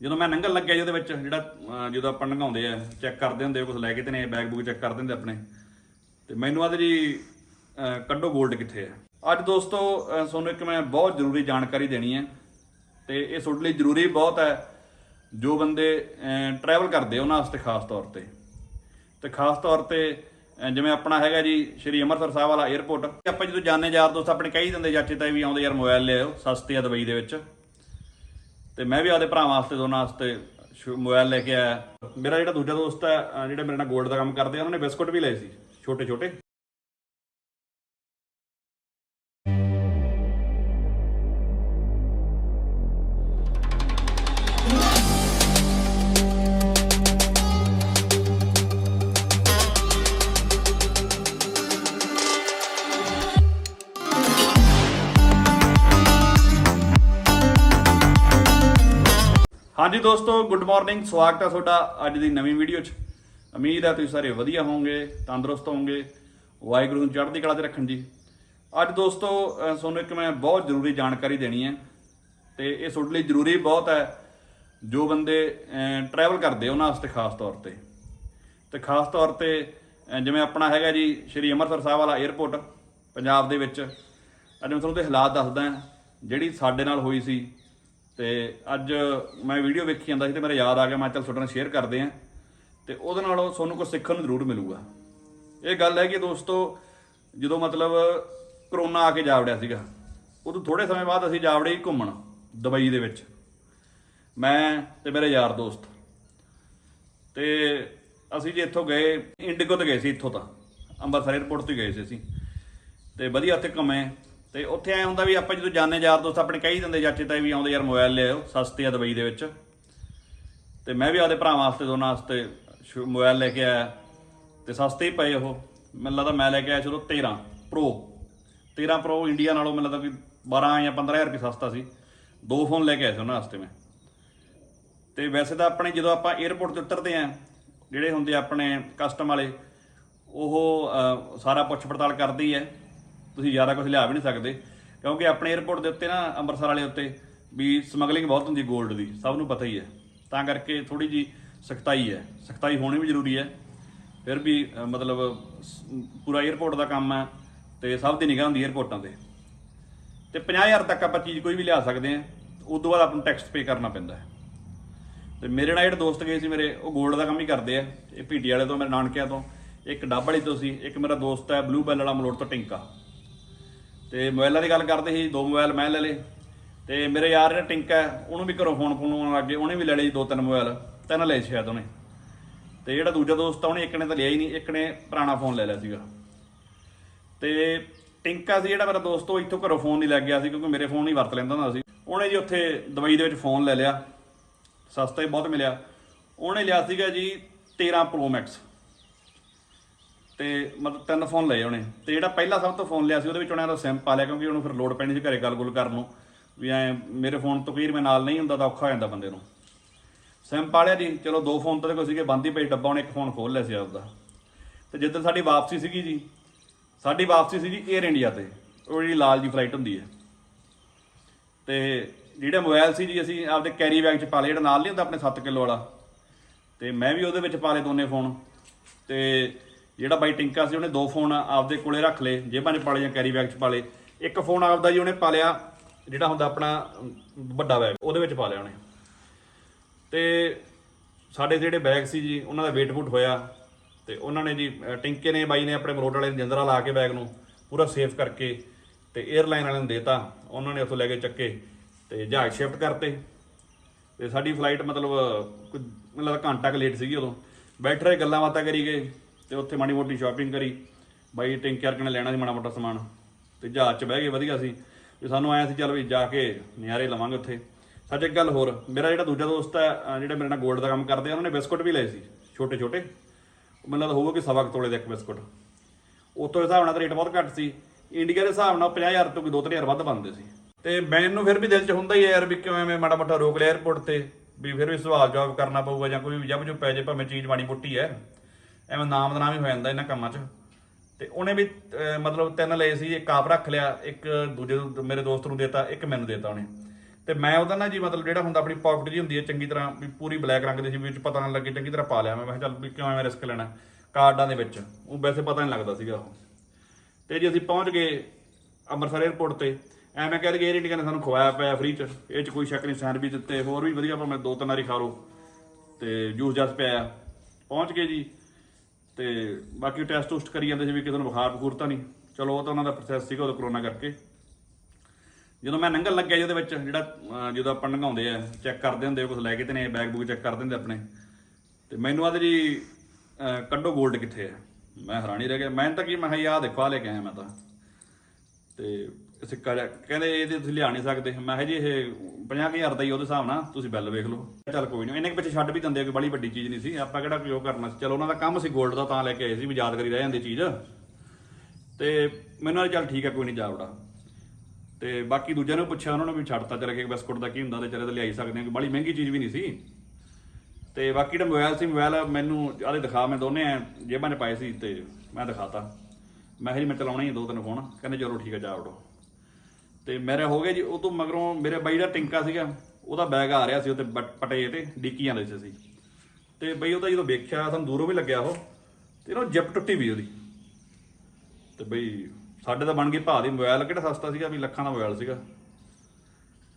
ਜਦੋਂ ਮੈਂ ਨੰਗਲ ਲੱਗਿਆ ਜੀ ਉਹਦੇ ਵਿੱਚ, ਜਿਹੜਾ ਜਦੋਂ ਆਪਾਂ ਨੰਗਾਉਂਦੇ ਆ ਚੈੱਕ ਕਰਦੇ ਹੁੰਦੇ ਕੁਝ ਲੈ ਕੇ ਤੇ ਨੇ ਬੈਗ ਬੂਗ ਚੈੱਕ ਕਰਦੇ ਹੁੰਦੇ ਆਪਣੇ। ਤੇ ਮੈਨੂੰ ਆਦੇ ਜੀ ਕੱਢੋ 골ਡ ਕਿੱਥੇ ਹੈ ਅੱਜ ਦੋਸਤੋ ਤੁਹਾਨੂੰ ਇੱਕ ਮੈਂ ਬਹੁਤ ਜ਼ਰੂਰੀ ਜਾਣਕਾਰੀ ਦੇਣੀ ਹੈ ਤੇ ਇਹ ਤੁਹਾਡੇ ਲਈ ਜ਼ਰੂਰੀ ਬਹੁਤ ਹੈ ਜੋ ਬੰਦੇ ਟਰੈਵਲ ਕਰਦੇ ਉਹਨਾਂ ਵਾਸਤੇ ਖਾਸ ਤੌਰ ਤੇ। ਤੇ ਖਾਸ ਤੌਰ ਤੇ ਜਿਵੇਂ ਆਪਣਾ ਹੈਗਾ ਜੀ, ਸ਼੍ਰੀ ਅੰਮ੍ਰਿਤਸਰ ਸਾਹਿਬ ਵਾਲਾ 에ਅਰਪੋਰਟ ਆਪਾਂ ਜਦੋਂ ਜਾਂਦੇ ਯਾਰ ਦੋਸਤ ਆਪਣੇ ਕਹੀ ਦਿੰਦੇ ਚਾਚੇ ਤਾਈ ਵੀ ਆਉਂਦੇ ਯਾਰ ਮੋਬਾਈਲ ਲਿਆਓ ਸਸਤੇ ਆ ਦੁਬਈ ਦੇ ਵਿੱਚ। ਤੇ ਮੈਂ ਵੀ ਆਪਦੇ ਭਰਾਵਾਂ ਵਾਸਤੇ, ਦੋਨਾਂ ਵਾਸਤੇ ਸ਼ੁ- ਮੋਬਾਈਲ ਲੈ ਕੇ ਆਇਆ। ਮੇਰਾ ਜਿਹੜਾ ਦੂਜਾ ਦੋਸਤ ਹੈ ਜਿਹੜਾ ਮੇਰੇ ਨਾਲ ਗੋਲਡ ਦਾ ਕੰਮ ਕਰਦੇ ਆ, ਉਹਨਾਂ ਨੇ ਬਿਸਕੁਟ ਵੀ ਲਏ ਸੀ ਛੋਟੇ ਛੋਟੇ ਹਾਂਜੀ ਦੋਸਤੋ ਗੁੱਡ ਮਾਰਨਿੰਗ ਸਵਾਗਤ ਹੈ ਤੁਹਾਡਾ ਅੱਜ ਦੀ ਨਵੀਂ ਵੀਡੀਓ 'ਚ। ਉਮੀਦ ਹੈ ਤੁਸੀਂ ਸਾਰੇ ਵਧੀਆ ਹੋਵੋਗੇ, ਤੰਦਰੁਸਤ ਹੋਵੋਗੇ। ਵਾਹਿਗੁਰੂ ਨੂੰ ਚੜ੍ਹਦੀ ਕਲਾ 'ਚ ਰੱਖਣ ਜੀ। ਅੱਜ ਦੋਸਤੋ ਤੁਹਾਨੂੰ ਇੱਕ ਮੈਂ ਬਹੁਤ ਜ਼ਰੂਰੀ ਜਾਣਕਾਰੀ ਦੇਣੀ ਹੈ ਤੇ ਇਹ ਤੁਹਾਡੇ ਲਈ ਜ਼ਰੂਰੀ ਬਹੁਤ ਹੈ ਜੋ ਬੰਦੇ ਟਰੈਵਲ ਕਰਦੇ ਉਹਨਾਂ ਵਾਸਤੇ ਖਾਸ ਤੌਰ ਤੇ। ਤੇ ਖਾਸ ਤੌਰ ਤੇ ਜਿਵੇਂ ਆਪਣਾ ਹੈਗਾ ਜੀ ਸ਼੍ਰੀ ਅੰਮ੍ਰਿਤਸਰ ਸਾਹਿਬ ਵਾਲਾ 에ਅਰਪੋਰਟ ਪੰਜਾਬ ਦੇ ਵਿੱਚ। ਅੱਜ ਮੈਂ ਤੁਹਾਨੂੰ ਦੇ ਹਾਲਾਤ ਦੱਸਦਾ ਜਿਹੜੀ ਸਾਡੇ ਨਾਲ ਹੋਈ ਸੀ ਤੇ ਅੱਜ ਮੈਂ ਵੀਡੀਓ ਵੇਖੀ ਜਾਂਦਾ ਸੀ ਤੇ ਮੇਰਾ ਯਾਦ ਆ ਗਿਆ, ਮੈਂ ਚੱਲ ਤੁਹਾਡੇ ਨਾਲ ਸ਼ੇਅਰ ਕਰਦੇ ਆਂ ਤੇ ਉਹਦੇ ਨਾਲ ਤੁਹਾਨੂੰ ਕੁਝ ਸਿੱਖਣ ਨੂੰ ਜ਼ਰੂਰ ਮਿਲੂਗਾ। ਇਹ ਗੱਲ ਹੈ ਕਿ ਦੋਸਤੋ, ਜਦੋਂ ਮਤਲਬ ਕਰੋਨਾ ਆ ਕੇ ਜਾ ਵੜਿਆ ਸੀਗਾ, ਉਦੋਂ ਥੋੜੇ ਸਮੇਂ ਬਾਅਦ ਅਸੀਂ ਜਾ ਵੜੇ ਘੁੰਮਣ, ਦੁਬਈ ਦੇ ਵਿੱਚ। ਮੈਂ ਤੇ ਮੇਰੇ ਯਾਰ ਦੋਸਤ। ਤੇ ਅਸੀਂ ਜੇ ਇੱਥੋਂ ਗਏ, ਇੰਡੀਗੋ ਤੇ ਗਏ ਸੀ ਇੱਥੋਂ ਤਾਂ। ਅੰਮ੍ਰਿਤਸਰ 에ਅਰਪੋਰਟ ਤੋਂ ਗਏ ਸੀ ਅਸੀਂ। ਤੇ ਵਧੀਆ ਉੱਥੇ ਘੁੰਮੇ। ਤੇ ਉੱਥੇ ਐ ਹੁੰਦਾ ਵੀ ਆਪਾਂ ਜਦੋਂ ਜਾਂਦੇ ਯਾਰ ਦੋਸਤ ਆਪਣੇ ਕਹੀ ਦਿੰਦੇ ਚਾਚੇ ਤਾਏ ਵੀ ਆਉਂਦੇ ਯਾਰ ਮੋਬਾਈਲ ਲਿਆਓ ਸਸਤੇ ਆ ਦੁਬਈ ਦੇ ਵਿੱਚ। ਤੇ ਮੈਂ ਵੀ ਆਪਦੇ ਭਰਾਵਾਂ ਵਾਸਤੇ, ਦੋਨਾਂ ਵਾਸਤੇ ਸ਼ੁ- ਮੋਬਾਈਲ ਲੈ ਕੇ ਆਇਆ। ਤੇ ਸਸਤੇ ਹੀ ਪਏ ਉਹ। ਮੈਨੂੰ ਲੱਗਦਾ ਮੈਂ ਲੈ ਕੇ ਆਇਆ ਚਲੋ 13 ਪ੍ਰੋ। 13 ਪ੍ਰੋ ਇੰਡੀਆ ਨਾਲੋਂ ਮੈਨੂੰ ਲੱਗਦਾ ਵੀ 12 ਜਾਂ 15000 ਰੁਪਏ ਸਸਤਾ ਸੀ। ਦੋ ਫੋਨ ਲੈ ਕੇ ਆਇਆ ਸੀ ਉਹਨਾਂ ਵਾਸਤੇ ਮੈਂ। ਤੇ ਵੈਸੇ ਤਾਂ ਆਪਣੇ ਜਦੋਂ ਆਪਾਂ 에ਅਰਪੋਰਟ ਤੇ ਉਤਰਦੇ ਆ ਜਿਹੜੇ ਹੁੰਦੇ ਆਪਣੇ ਕਸਟਮ ਵਾਲੇ, ਉਹ ਸਾਰਾ ਪੁੱਛ ਪੜਤਾਲ ਕਰਦੀ ਹੈ। ਤੁਸੀਂ ਜ਼ਿਆਦਾ ਕੁਝ ਲਿਆ ਵੀ ਨਹੀਂ ਸਕਦੇ, ਕਿਉਂਕਿ ਆਪਣੇ 에어ਪੋਰਟ ਦੇ ਉੱਤੇ ਨਾ, ਅੰਮ੍ਰਿਤਸਰ ਵਾਲੇ ਉੱਤੇ ਵੀ ਸਮਗਲਿੰਗ ਬਹੁਤ ਹੁੰਦੀ ਗੋਲਡ ਦੀ, ਸਭ ਨੂੰ ਪਤਾ ਹੀ ਹੈ। ਤਾਂ ਕਰਕੇ ਥੋੜੀ ਜੀ ਸਖਤਾਈ ਹੈ। ਸਖਤਾਈ ਹੋਣੀ ਵੀ ਜ਼ਰੂਰੀ ਹੈ। ਫਿਰ ਵੀ ਮਤਲਬ ਪੂਰਾ 에어ਪੋਰਟ ਦਾ ਕੰਮ ਹੈ ਤੇ ਸਭ ਦੀ ਨਿਗਾਹ ਹੁੰਦੀ 에어ਪੋਰਟਾਂ ਤੇ ਤੇ 50000 ਤੱਕ ਆਪਾਂ ਚੀਜ਼ ਕੋਈ ਵੀ ਲਿਆ ਸਕਦੇ ਆ ਉਸ ਤੋਂ ਬਾਅਦ ਆਪਾਂ ਨੂੰ ਟੈਕਸ ਪੇ ਕਰਨਾ ਪੈਂਦਾ ਹੈ। ਤੇ ਮੇਰੇ ਨਾਲ ਜਿਹੜੇ ਦੋਸਤ ਗਏ ਸੀ ਮੇਰੇ, ਉਹ 골ਡ ਦਾ ਕੰਮ ਹੀ ਕਰਦੇ ਆ। ਇਹ ਪੀਟੀ ਵਾਲੇ ਤੋਂ, ਮੇਰੇ ਨਾਨਕਿਆਂ ਤੋਂ, ਇੱਕ ਡੱਬ ਵਾਲੀ ਤੋਂ ਸੀ, ਇੱਕ ਮੇਰਾ ਦੋਸਤ ਹੈ ਬਲੂ ਬੈਲ ਵਾਲਾ ਮਲੋੜ ਤੋਂ ਟਿੰਕਾ। ਤੇ ਮੋਬਾਈਲਾਂ ਦੀ ਗੱਲ ਕਰਦੇ ਸੀ, ਦੋ ਮੋਬਾਈਲ ਮੈਂ ਲੈ ਲਏ। ਤੇ ਮੇਰੇ ਯਾਰ ਜਿਹੜਾ ਟਿੰਕਾ ਹੈ, ਉਹਨੂੰ ਵੀ ਘਰੋਂ ਫੋਨ ਫੋਨ ਆਉਣ ਲੱਗੇ ਉਹਨੇ ਵੀ ਲੈ ਲਏ ਜੀ ਦੋ ਤਿੰਨ ਮੋਬਾਈਲ, ਤਿੰਨ ਲਏ ਸ਼ਾਇਦ ਉਹਨੇ। ਤੇ ਜਿਹੜਾ ਦੂਜਾ ਦੋਸਤ ਆ, ਉਹਨੇ ਇੱਕ ਨੇ ਤਾਂ ਲਿਆ ਹੀ ਨਹੀਂ, ਇੱਕ ਨੇ ਪੁਰਾਣਾ ਫੋਨ ਲੈ ਲਿਆ ਸੀਗਾ। ਤੇ ਟਿੰਕਾ ਸੀ ਜਿਹੜਾ ਮੇਰਾ ਦੋਸਤ, ਉਹ ਇੱਥੋਂ ਘਰੋਂ ਫੋਨ ਨਹੀਂ ਲੈ ਗਿਆ ਸੀ, ਕਿਉਂਕਿ ਮੇਰੇ ਫੋਨ ਹੀ ਵਰਤ ਲੈਂਦਾ ਹੁੰਦਾ ਸੀ। ਉਹਨੇ ਜੀ ਉੱਥੇ ਦੁਬਈ ਦੇ ਵਿੱਚ ਫੋਨ ਲੈ ਲਿਆ, ਸਸਤਾ ਹੀ ਬਹੁਤ ਮਿਲਿਆ। ਉਹਨੇ ਲਿਆ ਸੀਗਾ ਜੀ 13 ਪ੍ਰੋ ਮੈਕਸ ਤੇ ਮਤਲਬ ਤਿੰਨ ਫੋਨ ਲਏ ਉਹਨੇ ਤੇ ਜਿਹੜਾ ਪਹਿਲਾ ਸਭ ਤੋਂ ਫੋਨ ਲਿਆ ਸੀ, ਉਹਦੇ ਵਿੱਚ ਉਹਨੇ ਦਾ ਸਿਮ ਪਾ ਲਿਆ ਕਿਉਂਕਿ ਉਹਨੂੰ ਫਿਰ ਲੋਡ ਪੈਣੀ ਸੀ ਘਰੇ ਗੱਲ-ਗੁਲ ਕਰਨ ਨੂੰ। ਵੀ ਐ ਮੇਰੇ ਫੋਨ ਤੋਂ ਕਈ ਮੈਂ ਨਾਲ ਨਹੀਂ ਹੁੰਦਾ ਤਾਂ ਔਖਾ ਹੋ ਜਾਂਦਾ ਬੰਦੇ ਨੂੰ। ਸਿਮ ਪਾ ਲਿਆ ਜੀ, ਚਲੋ ਦੋ ਫੋਨ ਤਾਂ ਕੋਈ ਸੀਗੇ, ਬੰਦ ਹੀ ਪਏ ਡੱਬਾ, ਉਹਨੇ ਇੱਕ ਫੋਨ ਖੋਲ ਲਿਆ ਸੀ ਆਪਦਾ। ਤੇ ਜਿੱਦਣ ਸਾਡੀ ਵਾਪਸੀ ਸੀਗੀ ਜੀ, ਸਾਡੀ ਵਾਪਸੀ ਸੀ ਜੀ 에ਅਰ ਇੰਡੀਆ ਤੇ, ਉਹ ਜਿਹੜੀ ਲਾਲ ਜੀ ਫਲਾਈਟ ਹੁੰਦੀ ਹੈ। ਤੇ ਜਿਹੜਾ ਮੋਬਾਈਲ ਸੀ ਜੀ, ਅਸੀਂ ਆਪਦੇ ਕੈਰੀ ਬੈਗ 'ਚ ਪਾ ਲਿਆ ਜਿਹੜਾ ਨਾਲ ਨਹੀਂ ਹੁੰਦਾ ਆਪਣੇ 7 ਕਿਲੋ ਵਾਲਾ। ਤੇ ਮੈਂ ਵੀ ਉਹਦੇ ਵਿੱਚ ਪਾ ਲਏ ਦੋਨੇ ਫੋਨ। ਤੇ ਜਿਹੜਾ ਬਾਈ ਟਿੰਕਾ ਸੀ ਉਹਨੇ ਦੋ ਫੋਨ ਆਪਦੇ ਕੋਲੇ ਰੱਖ ਲਏ, ਜੇਬਾਂ 'ਚ ਪਾ ਲਏ ਜਾਂ ਕੈਰੀ ਬੈਗ 'ਚ ਪਾ ਲਏ। ਇੱਕ ਫੋਨ ਆਪਦਾ ਜੀ ਉਹਨੇ ਪਾ ਲਿਆ, ਜਿਹੜਾ ਹੁੰਦਾ ਆਪਣਾ ਵੱਡਾ ਬੈਗ, ਉਹਦੇ ਵਿੱਚ ਪਾ ਲਿਆ ਉਹਨੇ। ਤੇ ਸਾਡੇ ਜਿਹੜੇ ਬੈਗ ਸੀ ਜੀ, ਉਹਨਾਂ ਦਾ ਵੇਟ ਵੂਟ ਹੋਇਆ ਤੇ ਉਹਨਾਂ ਨੇ ਜੀ ਟਿੰਕੇ ਨੇ, ਬਾਈ ਨੇ ਆਪਣੇ ਮਰੋੜ ਵਾਲੇ ਨੇ ਜਿੰਦਰਾ ਲਾ ਕੇ ਬੈਗ ਨੂੰ ਪੂਰਾ ਸੇਫ ਕਰਕੇ ਤੇ 에ਅਰਲਾਈਨ ਵਾਲਿਆਂ ਨੂੰ ਦੇਤਾ। ਉਹਨਾਂ ਨੇ ਉੱਥੋਂ ਲੈ ਕੇ ਚੱਕੇ ਤੇ ਜਹਾਜ਼ ਸ਼ਿਫਟ ਕਰਤੇ। ਤੇ ਸਾਡੀ ਫਲਾਈਟ ਮਤਲਬ ਕੋਈ ਮੈਨੂੰ ਲੱਗਦਾ ਘੰਟਾ ਕੁ ਲੇਟ ਸੀਗੀ ਉਦੋਂ। ਬੈਠ ਰਹੇ ਗੱਲਾਂ ਬਾਤਾਂ ਕਰੀ ਗਏ। ਤੇ ਉੱਥੇ ਮਾੜੀ ਮੋਟੀ ਸ਼ਾਪਿੰਗ ਕਰੀ। ਬਾਈ ਟਿੰਕਰ ਕਨੇ ਲੈਣਾ ਸੀ ਮਾੜਾ ਮੋਟਾ ਸਮਾਨ। ਤੇ ਜਹਾਜ਼ 'ਚ ਬਹਿ ਗਏ, ਵਧੀਆ ਸੀ। ਵੀ ਸਾਨੂੰ ਆਇਆ ਸੀ, ਚੱਲ ਵੀ ਜਾ ਕੇ ਨਿਆਰੇ ਲਵਾਂਗੇ ਉੱਥੇ। ਸੱਚ ਇੱਕ ਗੱਲ ਹੋਰ, ਮੇਰਾ ਜਿਹੜਾ ਦੂਜਾ ਦੋਸਤ ਹੈ ਜਿਹੜਾ ਮੇਰੇ ਨਾਲ ਗੋਲਡ ਦਾ ਕੰਮ ਕਰਦੇ ਆ, ਉਹਨਾਂ ਨੇ ਬਿਸਕੁਟ ਵੀ ਲਏ ਸੀ ਛੋਟੇ ਛੋਟੇ ਮੈਨੂੰ ਲੱਗਦਾ ਹੋਊਗਾ ਕਿ ਸਵਾ ਤੋਲੇ ਦਾ ਇੱਕ ਬਿਸਕੁਟ। ਉਤੋਂ ਹਿਸਾਬ ਨਾਲ ਰੇਟ ਬਹੁਤ ਘੱਟ ਸੀ। ਇੰਡੀਆ ਦੇ ਹਿਸਾਬ ਨਾਲ 50000 ਤੋਂ ਕੋਈ 2-3000 ਵੱਧ ਬਣਦੇ ਸੀ। ਤੇ ਮੈਨੂੰ ਫਿਰ ਵੀ ਦਿਲ 'ਚ ਹੁੰਦਾ ਹੀ ਯਾਰ ਵੀ ਕਿਵੇਂ ਐਵੇਂ ਮਾੜਾ ਮੋਟਾ ਰੋਕ ਲਿਆ 에어ਪੋਰਟ ਤੇ, ਵੀ ਫਿਰ ਵੀ ਸਵਾਲ ਜਵਾਬ ਕਰਨਾ ਪਊਗਾ ਜਾਂ ਕੋਈ ਵੀ ਜਬ ਜੋ ਪੈ ਜੇ, ਭਾਵੇਂ ਚੀਜ਼ ਮਾੜੀ ਮੋਟੀ ਹੈ। ਐਵੇਂ ਨਾਮ ਦਾ ਨਾਮ ਹੀ ਹੋ ਜਾਂਦਾ ਇਹਨਾਂ ਕੰਮਾਂ 'ਚ। ਤੇ ਉਹਨੇ ਵੀ ਅਹ, ਮਤਲਬ ਤਿੰਨ ਲਏ ਸੀ ਇੱਕ ਆਪ ਰੱਖ ਲਿਆ ਇੱਕ ਦੂਜੇ ਨੂੰ- ਮੇਰੇ ਦੋਸਤ ਨੂੰ ਦੇਤਾ ਇੱਕ ਮੈਨੂੰ ਦੇਤਾ ਉਹਨੇ। ਤੇ ਮੈਂ ਉਹਦਾ ਨਾ ਜੀ ਮਤਲਬ ਜਿਹੜਾ ਹੁੰਦਾ ਆਪਣੀ ਪਾਕਟ ਜੀ ਹੁੰਦੀ ਹੈ ਚੰਗੀ ਤਰ੍ਹਾਂ ਵੀ ਪੂਰੀ ਬਲੈਕ ਰੰਗ ਦੀ ਸੀ ਵਿੱਚ ਪਤਾ ਨਾ ਲੱਗੇ ਚੰਗੀ ਤਰ੍ਹਾਂ ਪਾ ਲਿਆ ਮੈਂ ਮੈਂ ਕਿਹਾ ਚੱਲ ਵੀ ਕਿਉਂ ਐਵੇਂ ਰਿਸਕ ਲੈਣਾ ਕਾਰਡਾਂ ਦੇ ਵਿੱਚ। ਉਹ ਵੈਸੇ ਪਤਾ ਨਹੀਂ ਲੱਗਦਾ ਸੀਗਾ ਉਹ। ਤੇ ਜੀ ਅਸੀਂ ਪਹੁੰਚ ਗਏ ਅੰਮ੍ਰਿਤਸਰ 에ਅਰਪੋਰਟ ਤੇ। ਐਵੇਂ ਕਹਿ ਲਗੇ ਏਅਰ ਇੰਡੀਆ ਨੇ ਸਾਨੂੰ ਖਵਾਇਆ ਪਿਆ ਫ੍ਰੀ ਚ। ਇਹ ਚ ਕੋਈ ਸ਼ੱਕ ਨਹੀਂ ਸੈਂਡਵਿਚ ਦਿੱਤੇ ਹੋਰ ਵੀ ਵਧੀਆ ਭਾਵੇਂ ਦੋ ਤਿੰਨ ਵਾਰੀ ਖਾ ਲਓ ਤੇ ਜੂਸ ਜਸ ਪਿਆ ਪਹੁੰਚ ਗਏ ਜੀ। ਤੇ ਬਾਕੀ ਟੈਸਟ ਟੁਸਟ ਕਰੀ ਜਾਂਦੇ ਸੀ ਵੀ ਕਿਸੇ ਨੂੰ ਬੁਖਾਰ ਬਖੂਰ ਤਾਂ ਨਹੀਂ। ਚਲੋ, ਉਹ ਤਾਂ ਉਹਨਾਂ ਦਾ ਪ੍ਰੋਸੈਸ ਸੀਗਾ ਉਹ ਕਰੋਨਾ ਕਰਕੇ। ਜਦੋਂ ਮੈਂ ਨੰਗਲ ਲੱਗਿਆ ਜੀ ਉਹਦੇ ਵਿੱਚ, ਜਿਹੜਾ ਜਦੋਂ ਆਪਾਂ ਨੰਗਾਉਂਦੇ ਆ ਚੈੱਕ ਕਰਦੇ ਹੁੰਦੇ ਕੁਝ ਲੈ ਕੇ ਤੇ ਨੇ ਬੈਗ ਬੁੱਕ ਚੈੱਕ ਕਰਦੇ ਹੁੰਦੇ ਆਪਣੇ। ਤੇ ਮੈਨੂੰ ਆਦੇ ਜੀ ਕੱਢੋ 골ਡ ਕਿੱਥੇ ਹੈ ਮੈਂ ਹੈਰਾਨੀ ਰਹਿ ਗਿਆ। ਮੈਂ ਤਾਂ ਕੀ, ਮੈਂ ਕਿਹਾ ਆਹ ਦੇਖੋ ਆ ਲੈ ਕੇ ਆਇਆ ਮੈਂ ਤਾਂ। ਤੇ ਸਿੱਕਾ ਜਿਹਾ ਕਹਿੰਦੇ ਇਹਦੇ ਤੁਸੀਂ ਲਿਆ ਨਹੀਂ ਸਕਦੇ। ਮੈਂ ਕਿਹਾ ਜੀ ਇਹ 50000 ਦਾ ਹੀ ਉਹਦੇ ਹਿਸਾਬ ਨਾਲ, ਤੁਸੀਂ ਬਿੱਲ ਵੇਖ ਲਓ। ਚੱਲ ਕੋਈ ਨਹੀਂ ਇਹਨੇ ਪਿੱਛੇ ਛੱਡ ਵੀ ਦਿੰਦੇ ਆ ਕਿ ਬੜੀ ਵੱਡੀ ਚੀਜ਼ ਨਹੀਂ ਸੀ। ਆਪਾਂ ਕਿਹੜਾ ਕੋਈ ਉਹ ਕਰਨਾ ਸੀ। ਚਲੋ ਉਹਨਾਂ ਦਾ ਕੰਮ ਸੀ 골ਡ ਦਾ ਤਾਂ ਲੈ ਕੇ ਆਏ ਸੀ, ਵੀ ਯਾਦਗਾਰੀ ਰਹਿ ਜਾਂਦੀ ਚੀਜ਼। ਤੇ ਮੈਨੂੰ ਨਾਲ ਚੱਲ ਠੀਕ ਹੈ ਕੋਈ ਨਹੀਂ ਜਾ ਵੜਾ। ਤੇ ਬਾਕੀ ਦੂਜਿਆਂ ਨੂੰ ਪੁੱਛਿਆ, ਉਹਨਾਂ ਨੇ ਵੀ ਛੱਡਤਾ ਚਲੇ ਕੇ ਬਿਸਕੁਟ ਦਾ ਕੀ ਹੁੰਦਾ, ਤੇ ਚਲੇ ਤਾਂ ਲਿਆਈ ਸਕਦੇ ਆ ਕਿ ਬੜੀ ਮਹਿੰਗੀ ਚੀਜ਼ ਵੀ ਨਹੀਂ ਸੀ। ਤੇ ਬਾਕੀ ਜਿਹੜਾ ਮੋਬਾਈਲ ਸੀ, ਮੋਬਾਈਲ ਮੈਨੂੰ ਆਲੇ ਦਿਖਾ, ਮੈਂ ਦੋਨੇ ਐਂ ਜੇਬਾਂ ਨੇ ਪਾਏ ਸੀ ਤੇ ਮੈਂ ਦਿਖਾਤਾ। ਮੈਂ ਕਿਹਾ ਜੀ, ਮੈਂ ਚਲਾਉਣਾ ਹੀ ਦੋ ਤਿੰਨ ਫੋਨ। ਕਹਿੰਦੇ ਚਲੋ ਠੀਕ ਹੈ ਜਾ ਵੜੋ। ਤੇ ਮੇਰੇ ਹੋ ਗਿਆ ਜੀ, ਉਹ ਤੋਂ ਮਗਰੋਂ ਮੇਰੇ ਬਾਈ ਦਾ ਟਿੰਕਾ ਸੀਗਾ, ਉਹਦਾ ਬੈਗ ਆ ਰਿਹਾ ਸੀ ਉੱਤੇ ਬਟ- ਪਟੇ ਤੇ, ਡਿੱਕੀ ਜਾਂਦੇ ਸੀ। ਅਸੀਂ ਤੇ ਬਈ ਉਹਦਾ ਜਦੋਂ ਵੇਖਿਆ, ਸਾਨੂੰ ਦੂਰੋਂ ਵੀ ਲੱਗਿਆ ਉਹ, ਤੇ ਉਹ ਜਿਪ ਟੁੱਟੀ ਵੀ ਉਹਦੀ। ਤੇ ਬਈ, ਸਾਡੇ ਤਾਂ ਬਣ ਗਈ ਭਾਅ ਦੀ ਮੋਬਾਈਲ ਕਿਹੜਾ ਸਸਤਾ ਸੀਗਾ, ਵੀ ਲੱਖਾਂ ਦਾ ਮੋਬਾਈਲ ਸੀਗਾ।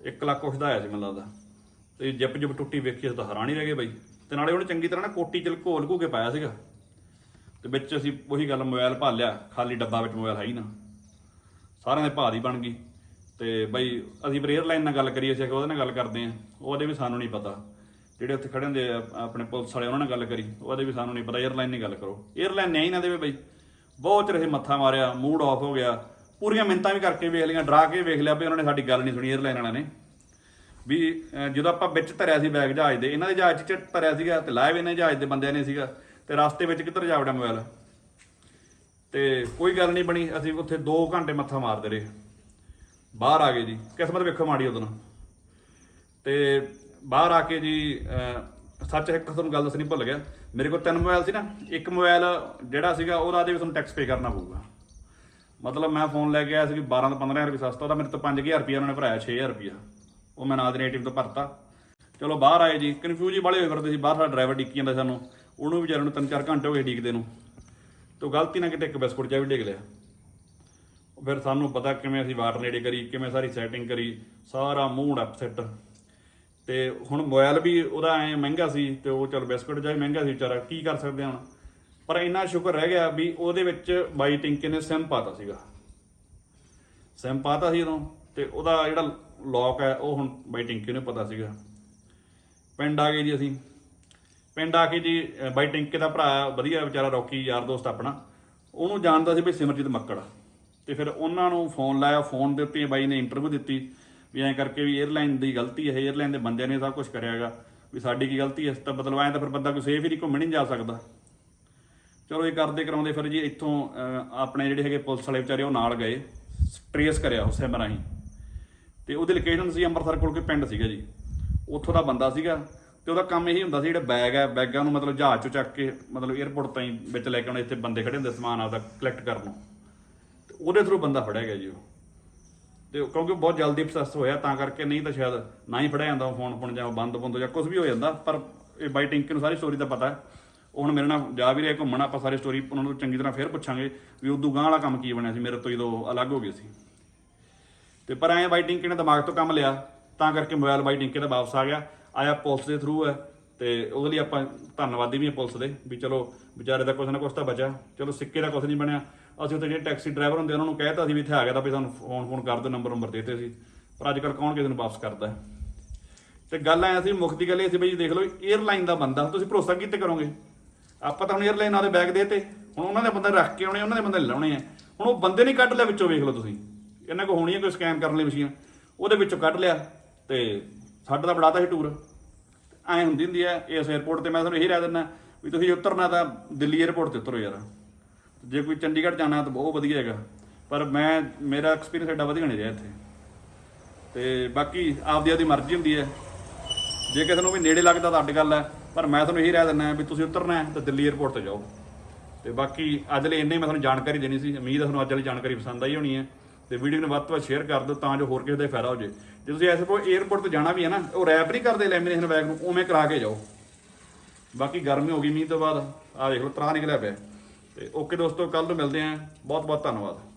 1 ਲੱਖ ਕੁਛ ਦਾ ਆਇਆ ਸੀ ਮੈਨੂੰ ਲੱਗਦਾ। ਤੇ ਜਿਪ ਜਿਪ ਟੁੱਟੀ ਵੇਖੀ, ਅਸੀਂ ਤਾਂ ਹੈਰਾਨ ਹੀ ਰਹਿ ਗਏ ਬਈ। ਤੇ ਨਾਲੇ ਉਹਨੇ ਚੰਗੀ ਤਰ੍ਹਾਂ ਨਾ ਕੋਟੀ ਚ ਘੋਲ ਲਕੋ ਕੇ ਪਾਇਆ ਸੀਗਾ। ਤੇ ਵਿੱਚ ਅਸੀਂ ਉਹੀ ਗੱਲ ਮੋਬਾਈਲ ਭਾਲਿਆ, ਖਾਲੀ ਡੱਬਾ ਵਿੱਚ ਮੋਬਾਈਲ ਹੈ ਹੀ ਨਾ। ਸਾਰਿਆਂ ਦੇ ਭਾਅ ਦੀ ਬਣ ਗਈ। ਤੇ ਬਈ ਅਸੀਂ ਪ੍ਰੇਅਰ ਲਾਈਨ ਨਾਲ ਗੱਲ ਕਰੀਏ ਸੀ ਕਿ ਉਹਦੇ ਨਾਲ ਗੱਲ ਕਰਦੇ ਆ ਉਹਦੇ ਵੀ ਸਾਨੂੰ ਨਹੀਂ ਪਤਾ। ਜਿਹੜੇ ਉੱਥੇ ਖੜੇ ਹੁੰਦੇ ਆਪਣੇ ਪੁਲਿਸ ਵਾਲੇ, ਉਹਨਾਂ ਨਾਲ ਗੱਲ ਕਰੀ। ਉਹਦੇ ਵੀ ਸਾਨੂੰ ਨਹੀਂ ਪਤਾ 에ਅਰਲਾਈਨ ਨਹੀਂ ਗੱਲ ਕਰੋ। 에ਅਰਲਾਈਨ ਨਹੀਂ ਨਾ ਦੇਵੇ ਬਈ। ਬਹੁਤ ਚਿਰ ਇਹ ਮੱਥਾ ਮਾਰਿਆ ਮੂਡ ਆਫ ਹੋ ਗਿਆ। ਪੂਰੀਆਂ ਮਿੰਤਾਂ ਵੀ ਕਰਕੇ ਵੇਖ ਲਈਆਂ, ਡਰਾ ਕੇ ਵੇਖ ਲਿਆ ਬਈ ਉਹਨਾਂ ਨੇ ਸਾਡੀ ਗੱਲ ਨਹੀਂ ਸੁਣੀ 에ਅਰਲਾਈਨ ਵਾਲਿਆਂ ਨੇ। ਵੀ ਜਦੋਂ ਆਪਾਂ ਵਿੱਚ ਧਰਿਆ ਸੀ ਬੈਗ ਜਹਾਜ਼ ਦੇ, ਇਹਨਾਂ ਦੇ ਜਹਾਜ਼ 'ਚ ਧਰਿਆ ਸੀਗਾ ਤੇ ਲਾਈਵ ਇਹਨਾਂ ਜਹਾਜ਼ ਦੇ ਬੰਦਿਆਂ ਨੇ ਸੀਗਾ। ਤੇ ਰਸਤੇ ਵਿੱਚ ਕਿੱਧਰ ਜਾ ਵੜਿਆ ਮੋਬਾਈਲ ਤੇ ਕੋਈ ਗੱਲ ਨਹੀਂ ਬਣੀ, ਅਸੀਂ ਉੱਥੇ 2 ਘੰਟੇ ਮੱਥਾ ਮਾਰਦੇ ਰਹੇ। ਬਾਹਰ ਆ ਗਏ ਜੀ, ਕਿਸਮਤ ਵੇਖੋ ਮਾੜੀ ਉਦੋਂ ਤੇ ਬਾਹਰ ਆ ਕੇ ਜੀ ਸੱਚ ਇੱਕ ਤੁਹਾਨੂੰ ਗੱਲ ਦੱਸਣੀ ਭੁੱਲ ਗਿਆ। ਮੇਰੇ ਕੋਲ ਤਿੰਨ ਮੋਬਾਈਲ ਸੀ ਨਾ, ਇੱਕ ਮੋਬਾਈਲ ਜਿਹੜਾ ਸੀਗਾ, ਉਹਦਾ ਦੇ ਵੀ ਤੁਹਾਨੂੰ ਟੈਕਸ ਪੇ ਕਰਨਾ ਪਊਗਾ। ਮਤਲਬ ਮੈਂ ਫੋਨ ਲੈ ਕੇ ਆਇਆ ਸੀ 12 ਤੋਂ 15000 ਰੁਪਏ ਸਸਤਾ ਉਹਦਾ, ਮੇਰੇ ਤੋਂ 5000 ਰੁਪਏ ਉਹਨਾਂ ਨੇ ਭਰਾਇਆ 6000 ਰੁਪਏ ਉਹ ਮੈਂ ਨਾਲ ਦੇ ਏਟੀਐਮ ਤੋਂ ਭਰਤਾ। ਚਲੋ ਬਾਹਰ ਆਏ ਜੀ ਕਨਫਿਊਜ਼ ਹੀ ਬਾਲੇ ਹੋਏ ਫਿਰਦੇ ਸੀ, ਬਾਹਰ ਸਾਡਾ ਡਰਾਈਵਰ ਡਿੱਕੀ ਜਾਂਦਾ ਸਾਨੂੰ। ਉਹਨੂੰ ਵਿਚਾਰੇ ਨੂੰ 3-4 ਘੰਟੇ ਹੋ ਗਏ ਡੀਕਦੇ ਨੂੰ। ਤੋਂ ਗਲਤੀ ਨਾਲ ਕਿਤੇ ਇੱਕ ਬਿਸਕੁਟ ਜਿਹਾ ਵੀ ਡਿੱਗ ਲਿਆ। ਫਿਰ ਸਾਨੂੰ ਪਤਾ ਕਿਵੇਂ ਅਸੀਂ ਵਾਟ ਨੇੜੇ ਕਰੀ, ਕਿਵੇਂ ਸਾਰੀ ਸੈਟਿੰਗ ਕਰੀ, ਸਾਰਾ ਮੂਡ ਅਪਸੈਟ ਤੇ ਹੁਣ ਮੋਬਾਈਲ ਵੀ ਉਹਦਾ ਐ ਮਹਿੰਗਾ ਸੀ ਤੇ ਉਹ ਚਲ ਬਿਸਕੁਟ ਜਿਹਾ ਮਹਿੰਗਾ ਸੀ ਵਿਚਾਰਾ, ਕੀ ਕਰ ਸਕਦੇ ਹਾਂ ਹੁਣ? ਪਰ ਇੰਨਾ ਸ਼ੁਕਰ ਰਹਿ ਗਿਆ ਵੀ ਉਹਦੇ ਵਿੱਚ ਬਾਈ ਟਿੰਕੇ ਨੇ ਸਿਮ ਪਾਤਾ ਸੀਗਾ। ਸਿਮ ਪਾਤਾ ਸੀ ਉਦੋਂ ਤੇ ਉਹਦਾ ਜਿਹੜਾ ਲੌਕ ਹੈ, ਉਹ ਹੁਣ ਬਾਈ ਟਿੰਕੇ ਨੂੰ ਪਤਾ ਸੀਗਾ। ਪਿੰਡ ਆ ਗਏ ਜੀ ਅਸੀਂ। ਪਿੰਡ ਆ ਕੇ ਜੀ, ਬਾਈ ਟਿੰਕੇ ਦਾ ਭਰਾ ਵਧੀਆ ਵਿਚਾਰਾ ਰੌਕੀ, ਯਾਰ ਦੋਸਤ ਆਪਣਾ। ਉਹਨੂੰ ਜਾਣਦਾ ਸੀ ਵੀ ਸਿਮਰਜੀਤ ਮੱਕੜ। ਤੇ ਫਿਰ ਉਹਨਾਂ ਨੂੰ ਫੋਨ ਲਾਇਆ, ਫੋਨ ਦੇ ਉੱਤੇ ਬਾਈ ਨੇ ਇੰਟਰਵਿਊ ਦਿੱਤੀ ਵੀ ਐਂ ਕਰਕੇ ਵੀ 에ਅਰਲਾਈਨ ਦੀ ਗਲਤੀ ਹੈ 에ਅਰਲਾਈਨ ਦੇ ਬੰਦਿਆਂ ਨੇ ਸਭ ਕੁਝ ਹੈਗਾ। ਵੀ ਸਾਡੀ ਕੀ ਗਲਤੀ ਹੈ ਤਾਂ ਮਤਲਬ ਐਂ ਤਾਂ ਫਿਰ ਬੰਦਾ ਕੋਈ ਸੇਫ ਹੀ ਨਹੀਂ, ਘੁੰਮਣ ਨਹੀਂ ਜਾ ਸਕਦਾ। ਚਲੋ ਇਹ ਕਰਦੇ ਕਰਾਉਂਦੇ ਫਿਰ ਜੀ ਇੱਥੋਂ ਆਪਣੇ ਜਿਹੜੇ ਹੈਗੇ ਪੁਲਿਸ ਵਾਲੇ ਵਿਚਾਰੇ ਉਹ ਨਾਲ ਗਏ ਟ੍ਰੇਸ ਕਰਿਆ ਉਸੇ ਮਰਾਹੀਂ ਤੇ ਉਹਦੀ ਲੋਕੇਸ਼ਨ ਸੀ ਅੰਮ੍ਰਿਤਸਰ ਕੋਲ ਕੇ ਪਿੰਡ ਸੀਗਾ ਜੀ। ਉੱਥੋਂ ਦਾ ਬੰਦਾ ਸੀਗਾ ਤੇ ਉਹਦਾ ਕੰਮ ਇਹੀ ਹੁੰਦਾ ਸੀ, ਜਿਹੜਾ ਬੈਗ ਹੈ ਬੈਗਾਂ ਨੂੰ ਮਤਲਬ ਜਹਾਜ਼ ਚੋਂ ਚੱਕ ਕੇ ਮਤਲਬ 에ਅਰਪੋਰਟ ਤਾਈਂ ਵਿੱਚ ਲੈ ਕੇ ਆਉਣੇ, ਇੱਥੇ ਬੰਦੇ ਖੜੇ ਹੁੰਦੇ ਸਮਾਨ ਆਪਦਾ ਕਲੈਕਟ ਕਰਨ ਨੂੰ। ਤੇ ਉਹਦੇ ਥਰੂ ਬੰਦਾ ਫੜਿਆ ਗਿਆ ਜੀ ਉਹ। ਤੇ ਉਹ ਕਿਉਂਕਿ ਬਹੁਤ ਜਲਦੀ ਪ੍ਰੋਸੈਸ ਹੋਇਆ, ਤਾਂ ਕਰਕੇ ਨਹੀਂ ਤਾਂ ਸ਼ਾਇਦ ਨਾ ਹੀ ਫੜਿਆ ਜਾਂਦਾ ਫੋਨ ਫੋਨ ਜਾਂ ਬੰਦ ਬੰਦ ਜਾਂ ਕੁਝ ਵੀ ਹੋ ਜਾਂਦਾ, ਪਰ ਇਹ ਬਾਈ ਟਿੰਕੇ ਨੂੰ ਸਾਰੀ ਸਟੋਰੀ ਦਾ ਪਤਾ ਹੈ। ਉਹ ਹੁਣ ਮੇਰੇ ਨਾਲ ਜਾ ਵੀ ਰਿਹਾ ਘੁੰਮਣ, ਆਪਾਂ ਸਾਰੀ ਸਟੋਰੀ ਉਹਨਾਂ ਨੂੰ ਚੰਗੀ ਤਰ੍ਹਾਂ ਫੇਰ ਪੁੱਛਾਂਗੇ ਵੀ ਉਦੋਂ ਗਾਂ ਵਾਲਾ ਕੰਮ ਕੀ ਬਣਿਆ ਸੀ, ਮੇਰੇ ਤੋਂ ਜਦੋਂ ਅਲੱਗ ਹੋ ਗਏ ਸੀ। ਤੇ ਪਰ ਐਂ ਬਾਈ ਟਿੰਕੇ ਨੇ ਦਿਮਾਗ ਤੋਂ ਕੰਮ ਲਿਆ, ਤਾਂ ਕਰਕੇ ਮੋਬਾਈਲ ਬਾਈ ਟਿੰਕੇ ਦਾ ਵਾਪਸ ਆ ਗਿਆ। ਆਇਆ ਪੁਲਿਸ ਦੇ ਥਰੂ ਹੈ, ਤੇ ਉਹਦੇ ਲਈ ਆਪਾਂ ਧੰਨਵਾਦੀ ਵੀ ਹਾਂ ਪੁਲਿਸ ਦੇ, ਵੀ ਚਲੋ ਵਿਚਾਰੇ ਦਾ ਕੁਛ ਨਾ ਕੁਛ ਤਾਂ ਬਚਿਆ। ਚਲੋ ਸਿੱਕੇ ਦਾ ਕੁਛ ਨਹੀਂ ਬਣਿਆ। ਅਸੀਂ ਉੱਥੇ ਜਿਹੜੇ ਟੈਕਸੀ ਡਰਾਈਵਰ ਹੁੰਦੇ ਉਹਨਾਂ ਨੂੰ ਕਹਿਤਾ ਸੀ ਵੀ ਇੱਥੇ ਆ ਗਿਆ ਤਾਂ ਵੀ ਸਾਨੂੰ ਫੋਨ ਫੋਨ ਕਰ ਦਿਓ, ਨੰਬਰ ਨੰਬਰ ਦੇ ਦਿੱਤੇ ਸੀ। ਪਰ ਅੱਜ ਕੱਲ ਕੌਣ ਕਿਸੇ ਨੂੰ ਵਾਪਸ ਕਰਦਾ ਤੇ ਗੱਲ ਆਇਆ ਸੀ ਮੁੱਖ ਦੀ ਗੱਲ ਇਹ ਸੀ ਬਈ ਦੇਖ ਲਓ ਏਅਰਲਾਈਨ ਦਾ ਬੰਦਾ ਤੁਸੀਂ ਭਰੋਸਾ ਕੀਤੇ ਕਰੋਗੇ? ਆਪਾਂ ਤਾਂ ਹੁਣ 에ਅਰਲਾਈਨ ਵਾਲੇ ਬੈਗ ਦੇ ਦੇਤੇ। ਹੁਣ ਉਹਨਾਂ ਦੇ ਬੰਦੇ ਰੱਖ ਕੇ ਆਉਣੇ, ਉਹਨਾਂ ਦੇ ਬੰਦੇ ਲਾਉਣੇ ਆ। ਹੁਣ ਉਹ ਬੰਦੇ ਨਹੀਂ ਕੱਢ ਲਿਆ ਵਿੱਚੋਂ, ਵੇਖ ਲਓ ਤੁਸੀਂ। ਇਹਨਾਂ ਕੋ ਹੋਣੀ ਹੈ ਕੋਈ ਸਕੈਮ ਕਰਨ ਲਈ ਮਸ਼ੀਨ। ਉਹਦੇ ਵਿੱਚੋਂ ਕੱਢ ਲਿਆ ਤੇ ਸਾਡਾ ਤਾਂ ਬੜਾ ਬੜਾਤਾ ਹੀ ਟੂਰ ਐ ਹੁੰਦੀ ਹੁੰਦੀ ਹੈ ਇਸ 에ਅਰਪੋਰਟ ਤੇ ਮੈਂ ਤੁਹਾਨੂੰ ਇਹੀ ਰਹਿ ਦਿੰਦਾ ਵੀ ਤੁਸੀਂ ਉਤਰਨਾ ਤਾਂ ਦਿੱਲੀ 에ਅਰਪੋਰਟ ਤੇ ਉਤਰੋ ਯਾਰ। ਜੇ ਕੋਈ ਚੰਡੀਗੜ੍ਹ ਜਾਣਾ ਤਾਂ ਬਹੁਤ ਵਧੀਆ ਹੈਗਾ। ਪਰ ਮੈਂ, ਮੇਰਾ ਐਕਸਪੀਰੀਅੰਸ ਐਡਾ ਵਧੀਆ ਨਹੀਂ ਰਿਹਾ ਇੱਥੇ। ਤੇ ਬਾਕੀ ਆਪਦੀ ਆਪਦੀ ਮਰਜ਼ੀ ਹੁੰਦੀ ਹੈ। ਜੇ ਕਿਸੇ ਨੂੰ ਵੀ ਨੇੜੇ ਲੱਗਦਾ ਤਾਂ ਅੱਡ ਗੱਲ ਹੈ। ਪਰ ਮੈਂ ਤੁਹਾਨੂੰ ਇਹੀ ਰਹਿ ਦਿੰਦਾ ਵੀ ਤੁਸੀਂ ਉਤਰਨਾ ਹੈ ਤਾਂ ਦਿੱਲੀ ਏਅਰਪੋਰਟ ਤੇ ਜਾਓ। ਤੇ ਬਾਕੀ ਅੱਜ ਲਈ ਇੰਨੇ ਮੈਂ ਤੁਹਾਨੂੰ ਜਾਣਕਾਰੀ ਦੇਣੀ ਸੀ। ਉਮੀਦ ਹੈ ਤੁਹਾਨੂੰ ਅੱਜ ਵਾਲੀ ਜਾਣਕਾਰੀ ਪਸੰਦ ਆਈ ਹੋਣੀ ਹੈ। ਤੇ ਵੀਡੀਓ ਨੂੰ ਵੱਧ ਤੋਂ ਵੱਧ ਸ਼ੇਅਰ ਕਰ ਦਿਓ ਤਾਂ ਜੋ ਹੋਰ ਕਿਸੇ ਦਾ ਫਾਇਦਾ ਹੋ ਜੇ। ਜੇ ਤੁਸੀਂ ਐਸੇ ਕੋ ਏਅਰਪੋਰਟ ਤੇ ਜਾਣਾ ਵੀ ਹੈ ਨਾ, ਉਹ ਰੈਪ ਨਹੀਂ ਕਰਦੇ ਲੈਮੀਨੇਸ਼ਨ ਬੈਗ ਨੂੰ, ਉਵੇਂ ਕਰਾ ਕੇ ਜਾਓ। ਬਾਕੀ ਗਰਮੀ ਹੋ ਗਈ, ਮੀਂਹ ਤੋਂ ਬਾਅਦ ਆ ਦੇਖ ਲਓ ਤਰਾ ਨਿਕਲਿਆ ਪਿਆ। ਤੇ ਓਕੇ ਦੋਸਤੋ ਕੱਲ ਨੂੰ ਮਿਲਦੇ ਆਂ ਬਹੁਤ ਬਹੁਤ ਧੰਨਵਾਦ।